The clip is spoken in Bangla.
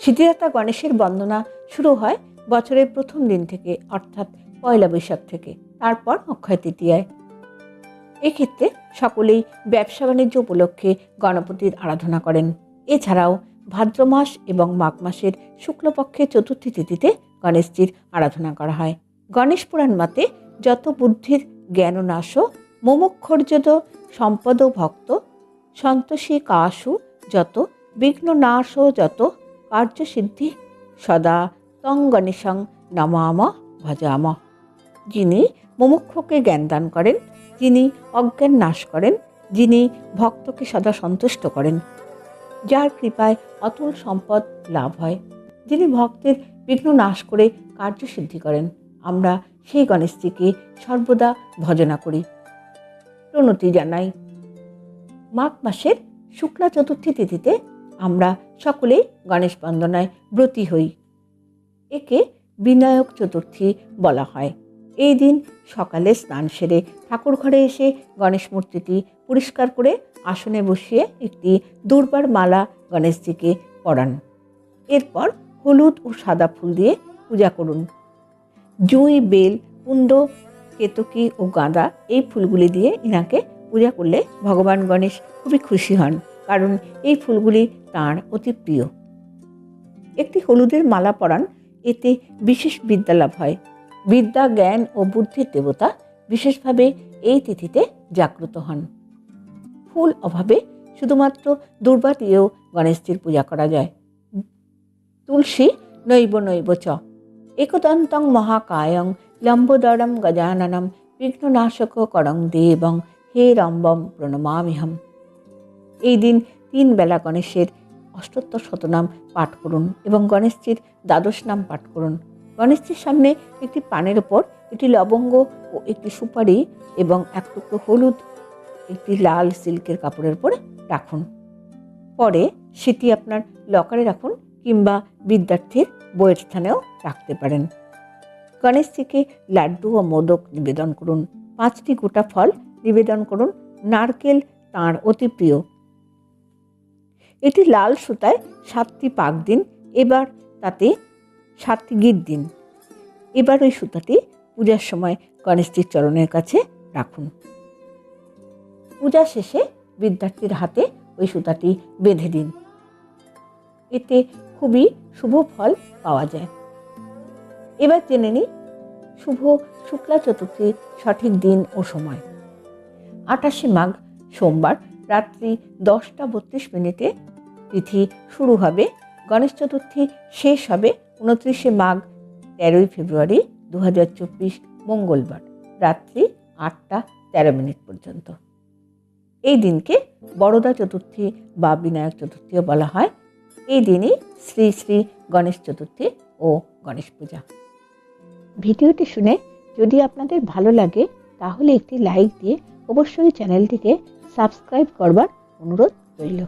সিদ্ধিদাতা গণেশের বন্দনা শুরু হয় বছরের প্রথম দিন থেকে, অর্থাৎ পয়লা বৈশাখ থেকে, তারপর অক্ষয় তৃতীয়ায়। এক্ষেত্রে সকলেই ব্যবসা বাণিজ্য উপলক্ষে গণপতির আরাধনা করেন। এছাড়াও ভাদ্র মাস এবং মাঘ মাসের শুক্লপক্ষের চতুর্থী তিথিতে গণেশজির আরাধনা করা হয়। গণেশ পুরাণ মতে যত বুদ্ধির জ্ঞান নাশ মোমক্ষর্যদ সম্পদ ভক্ত, সন্তোষী কাশু যত, বিঘ্ন নাশ যত কার্যসিদ্ধি সদা তং গণেশং নমাম ভজাম। যিনি মুমুক্ষকে জ্ঞান দান করেন, যিনি অজ্ঞান নাশ করেন, যিনি ভক্তকে সদা সন্তুষ্ট করেন, যার কৃপায় অতুল সম্পদ লাভ হয়। যিনি ভক্তের বিঘ্ন নাশ করে কার্যসিদ্ধি করেন, আমরা সেই গণেশজিকে সর্বদা ভজনা করি। প্রণতি জানাই। মাঘ মাসের শুক্লা চতুর্থী তিথিতে আমরা সকলেই গণেশ বন্দনায় ব্রতী হই। একে বিনায়ক চতুর্থী বলা হয়। এই দিন সকালে স্নান সেরে ঠাকুর ঘরে এসে গণেশ মূর্তিটি পরিষ্কার করে আসনে বসিয়ে একটি দুর্বার মালা গণেশজিকে পরান। এরপর হলুদ ও সাদা ফুল দিয়ে পূজা করুন। জুঁই, বেল, কুণ্ড, কেতকি ও গাঁদা এই ফুলগুলি দিয়ে ইনাকে পূজা করলে ভগবান গণেশ খুবই খুশি হন। কারণ এই ফুলগুলি তাঁর অতি প্রিয়। একটি হলুদের মালা পরান, এতে বিশেষ বিদ্যা লাভ হয়। বিদ্যা, জ্ঞান ও বুদ্ধির দেবতা বিশেষভাবে এই তিথিতে জাগ্রত হন। ফুল অভাবে শুধুমাত্র দুর্বা দিয়েও গণেশজির পূজা করা যায়। তুলসী নৈব নৈব চ। একদন্তং মহাকায়ং লম্বোদরম গজাননম বিঘ্ননাশক করং দেবং হে রম্বম প্রণমামিহম। এই দিন তিন বেলা গণেশের অষ্টোত্তর শতনাম পাঠ করুন এবং গণেশজির দ্বাদশ নাম পাঠ করুন। গণেশজির সামনে একটি পানের ওপর একটি লবঙ্গ ও একটি সুপারি এবং এক টুকরো হলুদ, একটি লাল সিল্কের কাপড়ের উপর রাখুন। পরে সেটি আপনার লকারে রাখুন কিংবা বিদ্যার্থীর বইয়ের স্থানেও রাখতে পারেন। গণেশজিকে লাড্ডু ও মোদক নিবেদন করুন। পাঁচটি গোটা ফল নিবেদন করুন। নারকেল তাঁর অতি প্রিয়। এটি লাল সুতায় সাতটি পাক দিন, এবার তাতে সাতটি গীত দিন। এবার ওই সুতাটি পূজার সময় গণেশজির চরণের কাছে রাখুন। পূজা শেষে বিদ্যার্থীর হাতে ওই সুতাটি বেঁধে দিন। এতে খুবই শুভ ফল পাওয়া যায়। এবার জেনে নিই শুভ শুক্লা চতুর্থীর সঠিক দিন ও সময়। আটাশে মাঘ সোমবার রাত্রি দশটা বত্রিশ মিনিটে তিথি শুরু হবে। গণেশ চতুর্থী শেষ হবে উনত্রিশে মাঘ, তেরোই ফেব্রুয়ারি দু হাজার চব্বিশ মঙ্গলবার, রাত্রি আটটা তেরো মিনিট পর্যন্ত। এই দিনকে বড়দা চতুর্থী বা বিনায়ক চতুর্থীও বলা হয়। এই দিনই শ্রী শ্রী গণেশ চতুর্থী ও গণেশ পূজা। ভিডিওটি শুনে যদি আপনাদের ভালো লাগে, তাহলে একটি লাইক দিয়ে অবশ্যই চ্যানেলটিকে সাবস্ক্রাইব করবার অনুরোধ রইল।